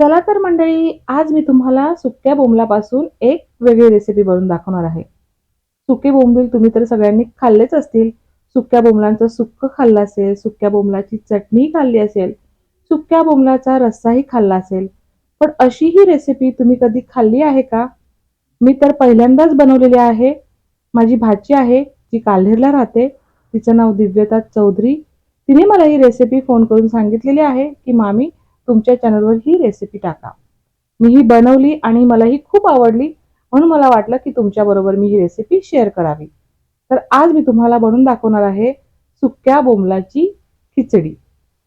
चला तर मंडळी आज मी तुम्हाला सुक्या बोंबलापासून एक वेगळी रेसिपी बनवून दाखवणार आहे. सुके बोंबील तुम्ही तर सगळ्यांनी खाल्लेच असतील. सुक्या बोंबलांचं सुक्क खाल्लं असेल सुक्या बोंबलाची चटणी खाल्ली असेल सुक्या बोंबलाचा रस्साही खाल्ला असेल. पण अशी ही रेसिपी तुम्ही कधी खाल्ली आहे का? मी तर पहिल्यांदाच बनवलेली आहे. माझी भाची आहे जी काल्हेरला राहते. तिचं नाव दिव्यता चौधरी. तिने मला ही रेसिपी फोन करून सांगितलेली आहे की मामी तुमच्या चॅनलवर ही रेसिपी टाका. मी ही बनवली आणि मला ही खूप आवडली म्हणून मला वाटलं की तुमच्याबरोबर मी ही रेसिपी शेअर करावी. तर आज मी तुम्हाला बनवून दाखवणार आहे सुक्या बोंबलाची खिचडी.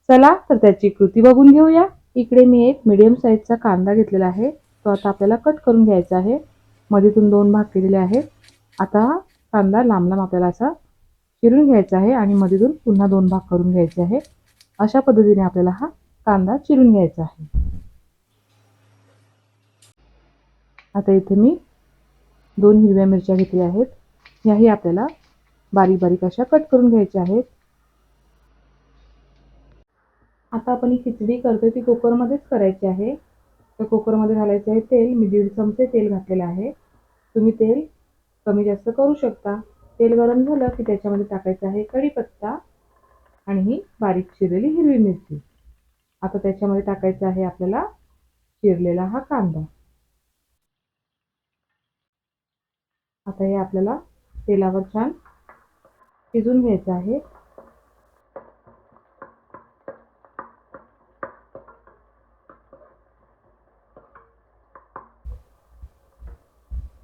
चला तर त्याची कृती बघून घेऊया. इकडे मी एक मिडियम साईजचा कांदा घेतलेला आहे. तो आता आपल्याला कट करून घ्यायचा आहे. मध्येतून दोन भाग केलेले आहेत. आता कांदा लांब लांब आपल्याला असा चिरून घ्यायचा आहे आणि मध्येतून पुन्हा दोन भाग करून घ्यायचे आहे. अशा पद्धतीने आपल्याला हा कांदा चिरून घ्यायचा आहे. आता इथे मी दोन हिरव्या मिरच्या घेतल्या आहेत. याही आपल्याला बारीक बारीक अशा कट करून घ्यायच्या आहेत. आता आपण ही खिचडी करतोय ती कुकरमध्येच करायची आहे. तर कुकरमध्ये घालायचं आहे तेल. मी दीड चमचे तेल घातलेलं आहे. तुम्ही तेल कमी जास्त करू शकता. तेल गरम झालं की त्याच्यामध्ये टाकायचं आहे कढीपत्ता आणि ही बारीक चिरलेली हिरवी मिरची. आता त्याच्यामध्ये टाकायचा आहे आपल्याला चिरलेला हा कांदा. आता हे आपल्याला तेलावर छान शिजून घ्यायचं आहे.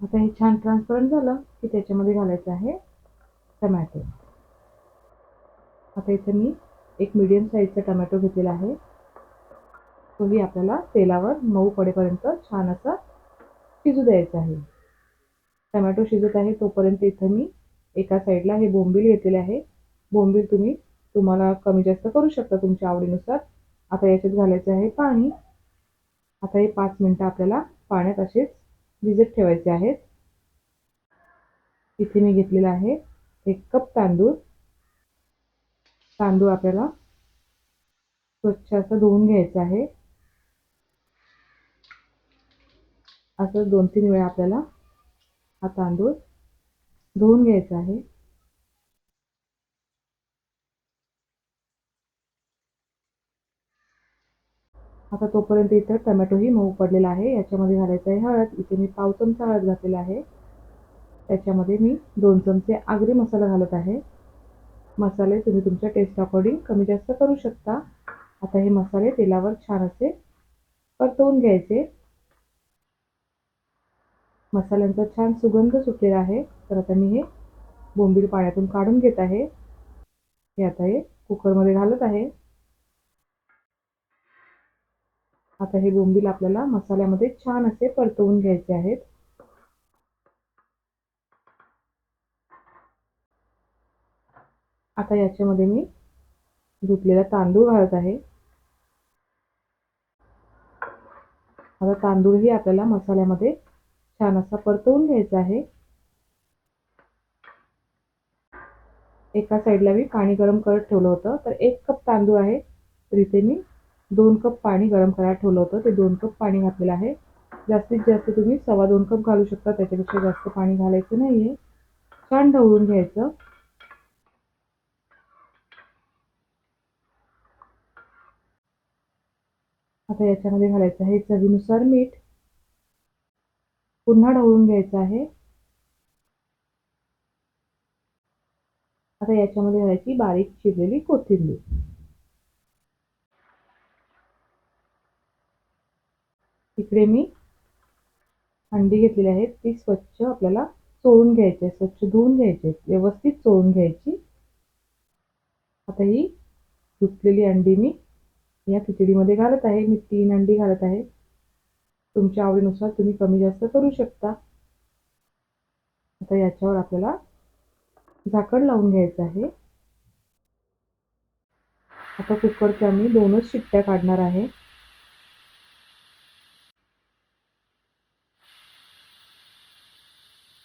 आता हे छान ट्रान्सपरंट झालं की त्याच्यामध्ये घालायचं आहे टमॅटो. आता इथे मी एक मीडियम साईजचा टमॅटो घेतलेला आहे. तोही आपल्याला तेलावर मऊ पडेपर्यंत छान असा शिजू द्यायचा आहे. टमॅटो शिजत आहे तोपर्यंत इथं मी एका साईडला हे बोंबील घेतलेले आहे. बोंबील तुम्ही तुम्हाला कमी जास्त करू शकता तुमच्या आवडीनुसार. आता याच्यात घालायचं आहे पाणी. आता हे पाच मिनटं आपल्याला पाण्यात असेच भिजत ठेवायचे आहेत. इथे मी घेतलेला आहे एक कप तांदूळ. तांदूळ आपल्याला स्वच्छ असं धुवून घ्यायचं आहे. असं दोन तीन वेळा आपल्याला हा तांदूळ धुवून घ्यायचा आहे. आता तोपर्यंत इथं टमॅटोही मऊ पडलेला आहे. याच्यामध्ये घालायचं आहे हळद. इथे मी पाव चमचा हळद घातलेला आहे. त्याच्यामध्ये मी दोन चमचे आगरी मसाला घालत आहे. मसाले तुम्ही तुमच्या टेस्ट अकॉर्डिंग कमी जास्त करू शकता. आता हे मसाले तेलावर छान असे परतवून घ्यायचे. मसाल्यांचा छान सुगंध सुटलेला आहे. तर आता मी हे बोंबील पाण्यातून काढून घेत आहे. हे आता हे कुकरमध्ये घालत आहे. आता हे बोंबील आपल्याला मसाल्यामध्ये छान असे परतवून घ्यायचे आहेत. आता याच्यामध्ये मी धुतलेला तांदूळ घालत आहे. आता तांदूळही आपल्याला मसाल्यामध्ये छान असा परतवून घ्यायचा आहे. एका साईडला मी पाणी गरम करत ठेवलं होतं. तर एक कप तांदूळ आहे. तर इथे मी दोन कप पाणी गरम करायला ठेवलं होतं. ते दोन कप पाणी घातलेलं आहे. जास्तीत जास्त तुम्ही सव्वा दोन कप घालू शकता. त्याच्यापेक्षा जास्त पाणी घालायचं नाही आहे छान ढवळून घ्यायचं. आता याच्यामध्ये घालायचं आहे चवीनुसार मीठ. पुन्हा ढवळून घ्यायचं आहे. आता याच्यामध्ये घालायची बारीक चिरलेली कोथिंबीर. इकडे मी अंडी घेतलेली आहेत ती स्वच्छ आपल्याला चोळून घ्यायची स्वच्छ धुवून घ्यायचे व्यवस्थित चोळून घ्यायची. आता ही धुतलेली अंडी मी या खिचडीमध्ये घालत आहे मी तीन अंडी घालत आहे. तुमच्या आवडीनुसार तुम्ही कमी जास्त करू शकता. आता याच्यावर आपल्याला झाकण लावून घ्यायचं आहे. आता कुकरच्या मी दोनच शिट्ट्या काढणार आहे.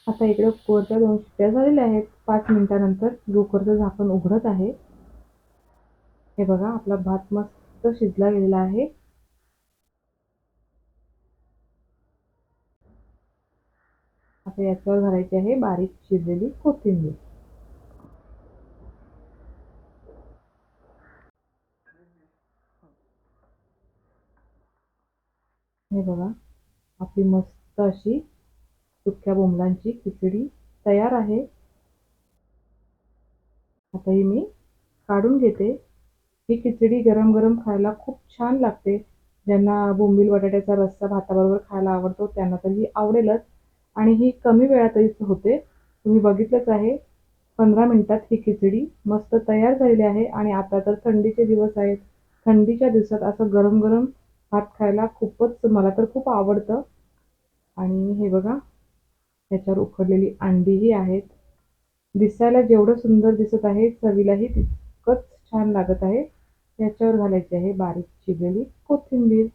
आता इकडे कुकरच्या दोन शिट्ट्या झालेल्या आहेत. पाच मिनिटानंतर कुकरचं झाकण उघडत आहे. हे बघा आपला भात मस्त शिजला गेलेला आहे. आता याच्यावर घालायची आहे बारीक शिजलेली कोथिंबीर. हे बघा आपली मस्त अशी सुक्या बोंबलांची खिचडी तयार आहे. आता ही मी काढून घेते. ही खिचडी गरम गरम खायला खूप छान लागते. ज्यांना बोंबील बटाट्याचा रस्सा भाताबरोबर खायला आवडतो त्यांना तर ही आवडेलच. आणि ही कमी वेळातही होते. तुम्ही बघितलंच आहे. पंधरा मिनिटात ही खिचडी मस्त तयार झालेली आहे आणि आता तर थंडीचे दिवस आहेत. थंडीच्या दिवसात असं गरम गरम भात खायला खूपच मला तर खूप आवडतं. आणि हे बघा त्याच्यावर उकडलेली अंडीही आहेत. दिसायला जेवढं सुंदर दिसत आहे चवीलाही तितकंच छान लागत आहे. याच्यावर घालायची आहे बारीक चिरलेली कोथिंबीर.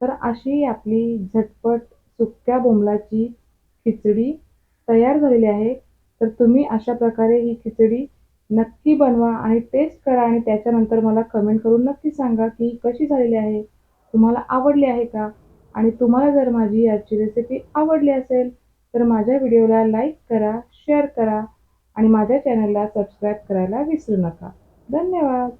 तर अशी आपली झटपट सुक्या बोंबलाची खिचडी तयार झालेली आहे. तर तुम्ही अशा प्रकारे ही खिचडी नक्की बनवा आणि टेस्ट करा आणि त्याच्यानंतर मला कमेंट करून नक्की सांगा की कशी झालेली आहे. तुम्हाला आवडली आहे का? आणि तुम्हाला जर माझी आजची रेसिपी आवडली असेल तर माझ्या व्हिडिओला लाईक करा शेअर करा आणि माझ्या चॅनलला सबस्क्राईब करायला विसरू नका. धन्यवाद.